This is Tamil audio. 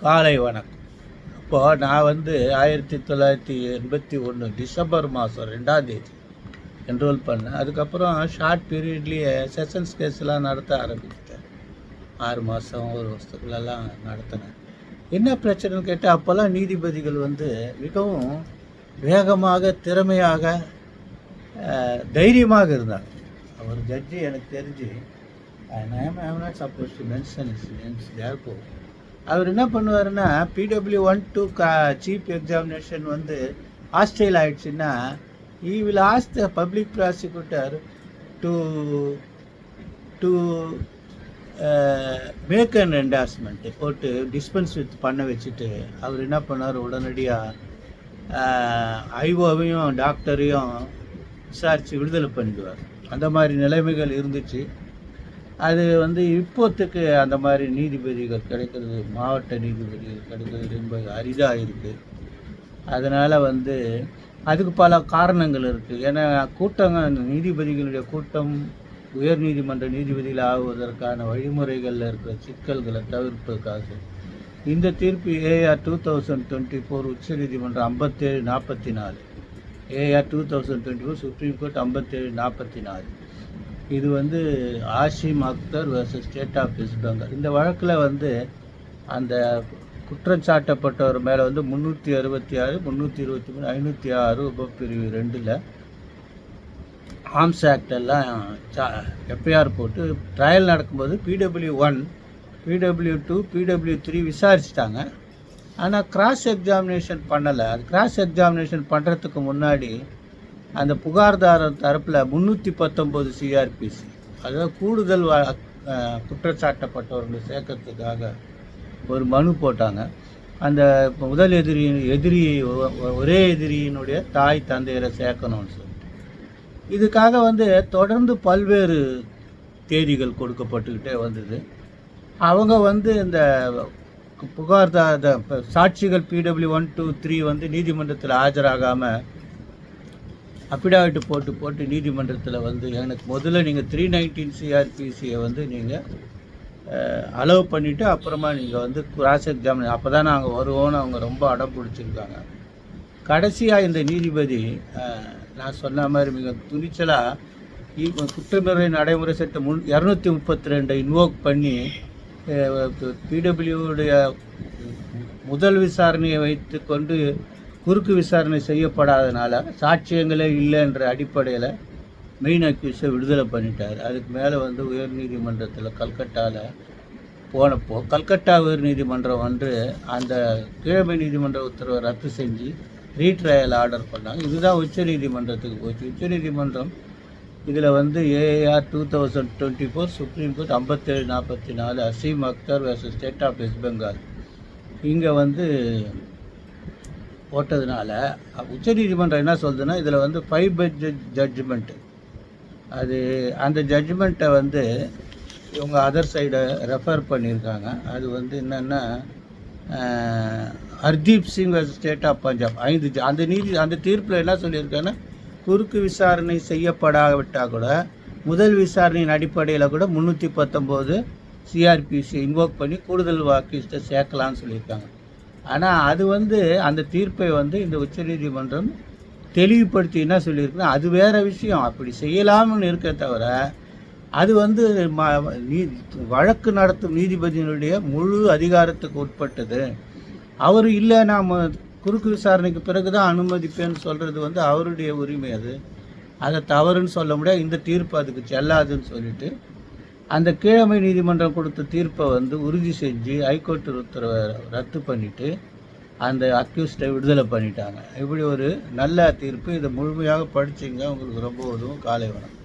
காலை வணக்கம். இப்போது நான் வந்து ஆயிரத்தி தொள்ளாயிரத்தி எண்பத்தி ஒன்று டிசம்பர் மாதம் ரெண்டாம் தேதி என்ரோல் பண்ணேன். அதுக்கப்புறம் ஷார்ட் பீரியட்லேயே செஷன்ஸ் கேஸ்லாம் நடத்த ஆரம்பிச்சிட்டேன். ஆறு மாதம் ஒரு வருஷத்துக்குள்ளெல்லாம் நடத்தினேன். என்ன பிரச்சனைன்னு கேட்டால் அப்போல்லாம் நீதிபதிகள் வந்து மிகவும் வேகமாக திறமையாக தைரியமாக இருந்தாங்க. ஒரு ஜட்ஜி எனக்கு தெரிஞ்சு I'm I'm not supposed to mention his names therefore அவர் என்ன பண்ணுவாருன்னா பிடபிள்யூ ஒன் டூ கா சீஃப் எக்ஸாமினேஷன் வந்து ஹாஸ்டல் ஆயிடுச்சுன்னா he will ask the public prosecutor to to make and endorsement போட்டு டிஸ்பென்ஸ் வித் பண்ண வச்சுட்டு அவர் என்ன பண்ணார் உடனடியாக uh, ஐஓவையும் டாக்டரையும் விசாரித்து விடுதலை பண்ணிடுவார். அந்த மாதிரி நிலைமைகள் இருந்துச்சு. அது வந்து இப்போத்துக்கு அந்த மாதிரி நீதிபதிகள் கிடைக்கிறது மாவட்ட நீதிபதிகள் கிடைக்கிறது ரொம்ப அரிதாக இருக்குது அதனால் வந்து அதுக்கு பல காரணங்கள் இருக்குது ஏன்னா கூட்டங்கள் அந்த நீதிபதிகளுடைய கூட்டம் உயர் நீதிமன்ற நீதிபதிகள் ஆகுவதற்கான வழிமுறைகளில் இருக்கிற சிக்கல்களை தவிர்ப்பதற்காக. இந்த தீர்ப்பு AR two thousand twenty four உச்சநீதிமன்றம் ஐம்பத்தேழு நாற்பத்தி நாலு. AR two thousand twenty four supreme court ஐம்பத்தேழு நாற்பத்தி நாலு. இது வந்து Ashim Akhtar versus state of West Bengal இந்த வழக்கில் வந்து அந்த குற்றம் சாட்டப்பட்டவர் மேலே வந்து முந்நூற்றி அறுபத்தி ஆறு முந்நூற்றி இருபத்தி மூணு ஐநூற்றி ஆறு உபப்பிரிவு ரெண்டில் ஆர்ம்ஸ் ஆக்ட் எல்லாம் எஃப்ஐஆர் போட்டு ட்ரையல் நடக்கும்போது PW one PW two PW three விசாரிச்சிட்டாங்க. ஆனால் கிராஸ் எக்ஸாமினேஷன் பண்ணலை. அது கிராஸ் எக்ஸாமினேஷன் பண்ணுறதுக்கு முன்னாடி அந்த புகார்தாரர் தரப்பில் முந்நூற்றி பத்தொம்போது சிஆர்பிசி அதாவது கூடுதல் வ- குற்றச்சாட்டப்பட்டவர்களை சேர்க்கறதுக்காக ஒரு மனு போட்டாங்க. அந்த முதல் எதிரியின் எதிரி ஒரே எதிரியினுடைய தாய் தந்தையரை சேர்க்கணும்னு சொல்லி. இதுக்காக வந்து தொடர்ந்து பல்வேறு தேதிகள் கொடுக்கப்பட்டுக்கிட்டே வந்தது. அவங்க வந்து இந்த புகார் சாட்சிகள் பிடபிள்யூ ஒன் டூ த்ரீ வந்து நீதிமன்றத்தில் ஆஜராகாமல் அஃபிடாவிட் போட்டு போட்டு நீதிமன்றத்தில் வந்து எனக்கு முதல்ல நீங்கள் த்ரீ நைன்டீன் சிஆர்பிசியை வந்து நீங்கள் அலோவ் பண்ணிவிட்டு அப்புறமா நீங்கள் வந்து கிராஸ் எக்ஸாமின் அப்போ தான் நாங்கள் வருவோம்னு அவங்க ரொம்ப அடம் பிடிச்சிருக்காங்க. கடைசியாக இந்த நீதிபதி நான் சொன்ன மாதிரி மிக துணிச்சலாக குற்றமுறை நடைமுறை சட்டம் முன் இரநூத்தி முப்பத்தி ரெண்டை இன்வோக் பண்ணி பிடபிள்யூடைய முதல் விசாரணையை வைத்து கொண்டு குறுக்கு விசாரணை செய்யப்படாதனால சாட்சியங்களே இல்லைன்ற அடிப்படையில் மெயின் அக்யூஸை விடுதலை பண்ணிட்டார். அதுக்கு மேலே வந்து உயர் நீதிமன்றத்தில் கல்கட்டாவில் போனப்போ கல்கட்டா உயர் நீதிமன்றம் வந்து அந்த கீழமை நீதிமன்ற உத்தரவை ரத்து செஞ்சு ரீட்ரையல் ஆர்டர் பண்ணாங்க. இதுதான் உச்ச நீதிமன்றத்துக்கு போச்சு. உச்ச நீதிமன்றம் இதில் வந்து AR two thousand twenty four supreme court ஐம்பத்தேழு நாற்பத்தி நாலு Aseem Akhtar versus state of West Bengal இங்கே வந்து போட்டதுனால உச்சநீதிமன்றம் என்ன சொல்லுதுன்னா இதில் வந்து ஃபைவ் பெட் ஜட்ஜ்மெண்ட்டு அது அந்த ஜட்ஜ்மெண்ட்டை வந்து இவங்க அதர் சைடை ரெஃபர் பண்ணியிருக்காங்க அது வந்து என்னென்னா ஹர்தீப் சிங் ஸ்டேட் ஆஃப் பஞ்சாப் ஐந்து அந்த நீதி அந்த தீர்ப்பில் என்ன சொல்லியிருக்காங்கன்னா குறுக்கு விசாரணை செய்யப்படாவிட்டால் கூட முதல் விசாரணையின் அடிப்படையில் கூட முந்நூற்றி பத்தொம்போது சிஆர்பிசி இன்வோக் பண்ணி கூடுதல் வாக்கிஸ்ட்டை சேர்க்கலான்னு சொல்லியிருக்காங்க. ஆனால் அது வந்து அந்த தீர்ப்பை வந்து இந்த உச்சநீதிமன்றம் தெளிவுபடுத்தி என்ன சொல்லியிருக்குன்னா அது வேறு விஷயம். அப்படி செய்யலாம்னு இருக்க தவிர அது வந்து ம- நீ வழக்கு நடத்தும் நீதிபதியினுடைய முழு அதிகாரத்துக்கு உட்பட்டது. அவர் இல்லை நாம் குறுக்கு விசாரணைக்கு பிறகு தான் அனுமதிப்பேன்னு சொல்கிறது வந்து அவருடைய உரிமை அது. அதை தவறுன்னு சொல்ல முடியாது. இந்த தீர்ப்பு அதுக்கு செல்லாதுன்னு சொல்லிட்டு அந்த கீழமை நீதிமன்றம் கொடுத்த தீர்ப்பை வந்து உறுதி செஞ்சு ஹைகோர்ட் உத்தரவை ரத்து பண்ணிவிட்டு அந்த அக்யூஸ்டை விடுதலை பண்ணிட்டாங்க. இப்படி ஒரு நல்ல தீர்ப்பு இதை முழுமையாக படிச்சிங்க. உங்களுக்கு ரொம்ப உதவும். காலை வணக்கம்.